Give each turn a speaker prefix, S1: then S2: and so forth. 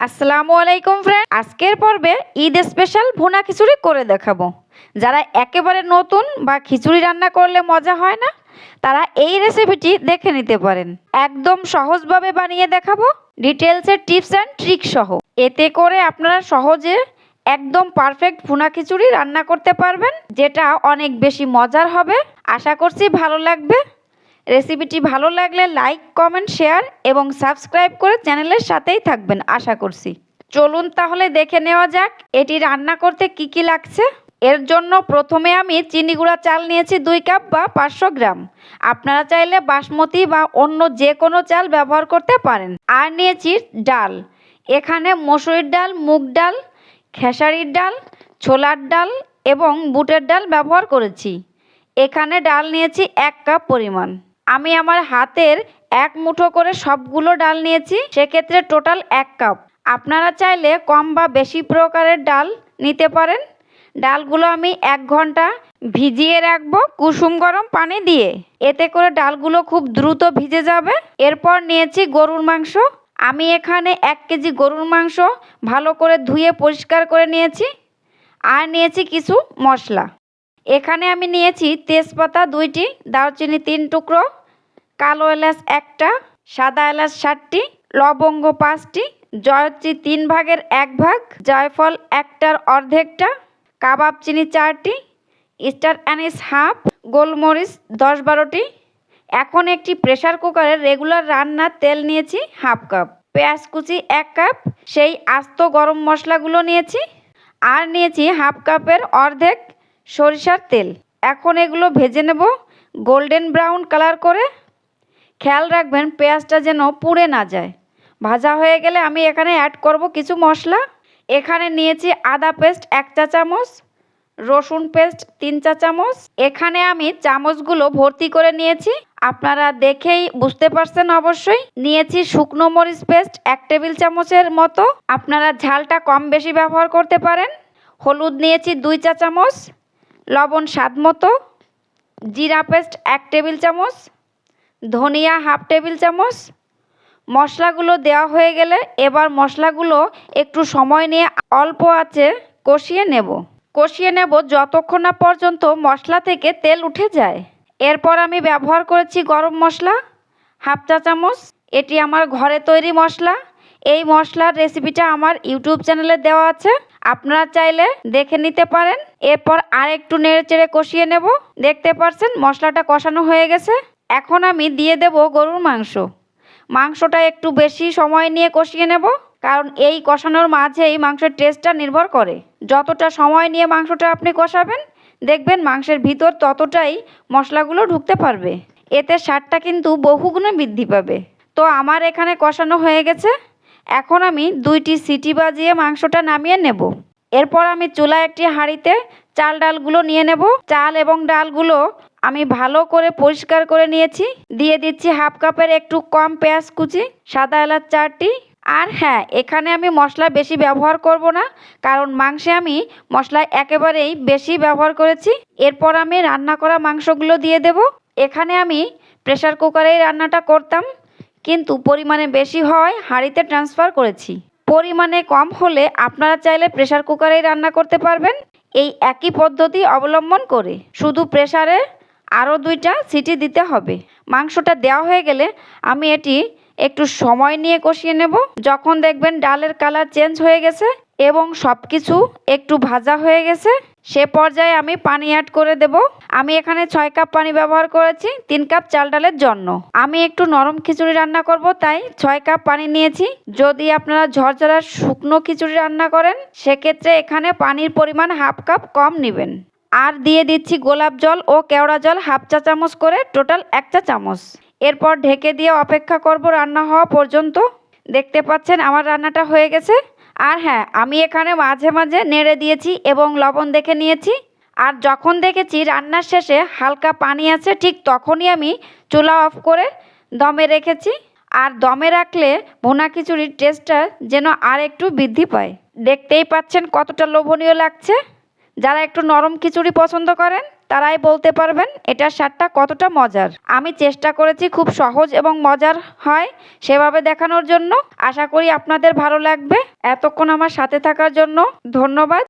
S1: আসসালামু আলাইকুম ফ্রেন্ড আজকের পর্বে ঈদ স্পেশাল ভুনা খিচুড়ি করে দেখাবো। যারা একেবারে নতুন বা খিচুড়ি রান্না করলে মজা হয় না, তারা এই রেসিপিটি দেখে নিতে পারেন। একদম সহজভাবে বানিয়ে দেখাবো। ডিটেলসের টিপস অ্যান্ড ট্রিক সহ। এতে করে আপনারা সহজে একদম পারফেক্ট ভুনা খিচুড়ি রান্না করতে পারবেন, যেটা অনেক বেশি মজার হবে। আশা করছি ভালো লাগবে। রেসিপিটি ভালো লাগলে লাইক, কমেন্ট, শেয়ার এবং সাবস্ক্রাইব করে চ্যানেলের সাথেই থাকবেন, আশা করছি। চলুন তাহলে দেখে নেওয়া যাক, এটি রান্না করতে কি কি লাগছে? এর জন্য প্রথমে আমি চিনি গুঁড়া চাল নিয়েছি দুই কাপ বা পাঁচশো গ্রাম। আপনারা চাইলে বাসমতি বা অন্য যে কোনো চাল ব্যবহার করতে পারেন। আর নিয়েছি ডাল। এখানে মসুরির ডাল, মুগ ডাল, খেসারির ডাল, ছোলার ডাল এবং বুটের ডাল ব্যবহার করেছি। এখানে ডাল নিয়েছি এক কাপ পরিমাণ। আমি আমার হাতের এক মুঠো করে সবগুলো ডাল নিয়েছি, সেক্ষেত্রে টোটাল এক কাপ। আপনারা চাইলে কম বা বেশি প্রকারের ডাল নিতে পারেন। ডালগুলো আমি এক ঘণ্টা ভিজিয়ে রাখব কুসুম গরম পানি দিয়ে। এতে করে ডালগুলো খুব দ্রুত ভিজে যাবে। এরপর নিয়েছি গরুর মাংস। আমি এখানে এক কেজি গরুর মাংস ভালো করে ধুয়ে পরিষ্কার করে নিয়েছি। আর নিয়েছি কিছু মশলা। এখানে আমি নিয়েছি তেজপাতা দুইটি, দারচিনি তিন টুকরো কালো এলাচ একটা, সাদা এলাচ ষাটটি, লবঙ্গ পাঁচটি, জয়ত্রী তিন ভাগের এক ভাগ, জয়ফল একটার অর্ধেকটা, কাবাব চিনি চারটি, স্টার অ্যানিস হাফ, গোলমরিচ দশ বারোটি। এখন একটি প্রেসার কুকারে রেগুলার রান্নার তেল নিয়েছি হাফ কাপ। পেঁয়াজ কুচি এক কাপ, সেই আস্ত গরম মশলাগুলো নিয়েছি। আর নিয়েছি হাফ কাপের অর্ধেক সরিষার তেল। এখন এগুলো ভেজে নেব, গোল্ডেন ব্রাউন কালার করে। খেয়াল রাখবেন পেঁয়াজটা যেন পুড়ে না যায়। ভাজা হয়ে গেলে আমি এখানে অ্যাড করব কিছু মশলা। এখানে নিয়েছি আদা পেস্ট এক চা চামচ, রসুন পেস্ট তিন চা চামচ। এখানে আমি চামচগুলো ভর্তি করে নিয়েছি। আপনারা দেখেই বুঝতে পারছেন অবশ্যই। নিয়েছি শুকনো মরিচ পেস্ট এক টেবিল চামচের মতো। আপনারা ঝালটা কম বেশি ব্যবহার করতে পারেন। হলুদ নিয়েছি দুই চা চামচ, লবণ স্বাদ মতো। জিরা পেস্ট এক টেবিল চামচ ধনিয়া হাফ টেবিল চামচ, মশলাগুলো দেওয়া হয়ে গেলে এবার মশলাগুলো একটু সময় নিয়ে অল্প আছে কষিয়ে নেব। কষিয়ে নেব যতক্ষণ না পর্যন্ত মশলা থেকে তেল উঠে যায়। এরপর আমি ব্যবহার করেছি গরম মশলা, হাফ চা চামচ, এটি আমার ঘরে তৈরি মশলা। এই মশলার রেসিপিটা আমার ইউটিউব চ্যানেলে দেওয়া আছে, আপনারা চাইলে দেখে নিতে পারেন। এরপর আর একটু নেড়ে চেড়ে কষিয়ে নেব। দেখতে পারছেন মশলাটা কষানো হয়ে গেছে। এখন আমি দিয়ে দেব গরুর মাংস। মাংসটা একটু বেশি সময় নিয়ে কষিয়ে নেব, কারণ এই কষানোর মাঝেই মাংসের টেস্টটা নির্ভর করে। যতটা সময় নিয়ে মাংসটা আপনি কষাবেন, দেখবেন মাংসের ভিতর ততটাই মশলাগুলো ঢুকতে পারবে। এতে স্বাদটা কিন্তু বহুগুণে বৃদ্ধি পাবে। তো আমার এখানে কষানো হয়ে গেছে। এখন আমি দুইটি সিটি বাজিয়ে মাংসটা নামিয়ে নেব। এরপর আমি চুলা একটি হাঁড়িতে চাল ডালগুলো নিয়ে নেব। চাল এবং ডালগুলো আমি ভালো করে পরিষ্কার করে নিয়েছি। দিয়ে দিচ্ছি হাফ কাপের একটু কম পেঁয়াজ কুচি, সাদা এলাচ চারটি। আর হ্যাঁ এখানে আমি মশলা বেশি ব্যবহার করব না, কারণ মাংসে আমি মশলা একেবারেই বেশি ব্যবহার করেছি। এরপর আমি রান্না করা মাংসগুলো দিয়ে দেব। এখানে আমি প্রেশার কুকারেই রান্নাটা করতাম, কিন্তু পরিমাণে বেশি হওয়ায় হাঁড়িতে ট্রান্সফার করেছি। পরিমাণে কম হলে আপনারা চাইলে প্রেশার কুকারেই রান্না করতে পারবেন। এই একই পদ্ধতি অবলম্বন করে শুধু প্রেসারে আরও দুইটা সিটি দিতে হবে। মাংসটা দেওয়া হয়ে গেলে আমি এটি একটু সময় নিয়ে কষিয়ে নেব। যখন দেখবেন ডালের কালার চেঞ্জ হয়ে গেছে এবং সব কিছু একটু ভাজা হয়ে গেছে, সে পর্যায়ে আমি পানি অ্যাড করে দেব। আমি এখানে ছয় কাপ পানি ব্যবহার করেছি, তিন কাপ চাল ডালের জন্য। আমি একটু নরম খিচুড়ি রান্না করব, তাই ছয় কাপ পানি নিয়েছি। যদি আপনারা ঝরঝরা শুকনো খিচুড়ি রান্না করেন, সেক্ষেত্রে এখানে পানির পরিমাণ হাফ কাপ কম নেবেন। আর দিয়ে দিচ্ছি গোলাপ জল ও কেওড়া জল হাফ চা চামচ করে, টোটাল এক চা চামচ। এরপর ঢেকে দিয়ে অপেক্ষা করব রান্না হওয়া পর্যন্ত। দেখতে পাচ্ছেন আমার রান্নাটা হয়ে গেছে। আর হ্যাঁ আমি এখানে মাঝে মাঝে নেড়ে দিয়েছি এবং লবণ দেখে নিয়েছি। আর যখন দেখেছি রান্নার শেষে হালকা পানি আছে, ঠিক তখনই আমি চুলা অফ করে দমে রেখেছি। আর দমে রাখলে ভুনা খিচুড়ির টেস্টটা যেন আর একটু বৃদ্ধি পায়। দেখতেই পাচ্ছেন কতটা লোভনীয় লাগছে। যারা একটু নরম খিচুড়ি পছন্দ করেন, তারাই বলতে পারবেন এটার স্বাদটা কতটা মজার। আমি চেষ্টা করেছি খুব সহজ এবং মজার হয় সেভাবে দেখানোর জন্য। আশা করি আপনাদের ভালো লাগবে। এতক্ষণ আমার সাথে থাকার জন্য ধন্যবাদ।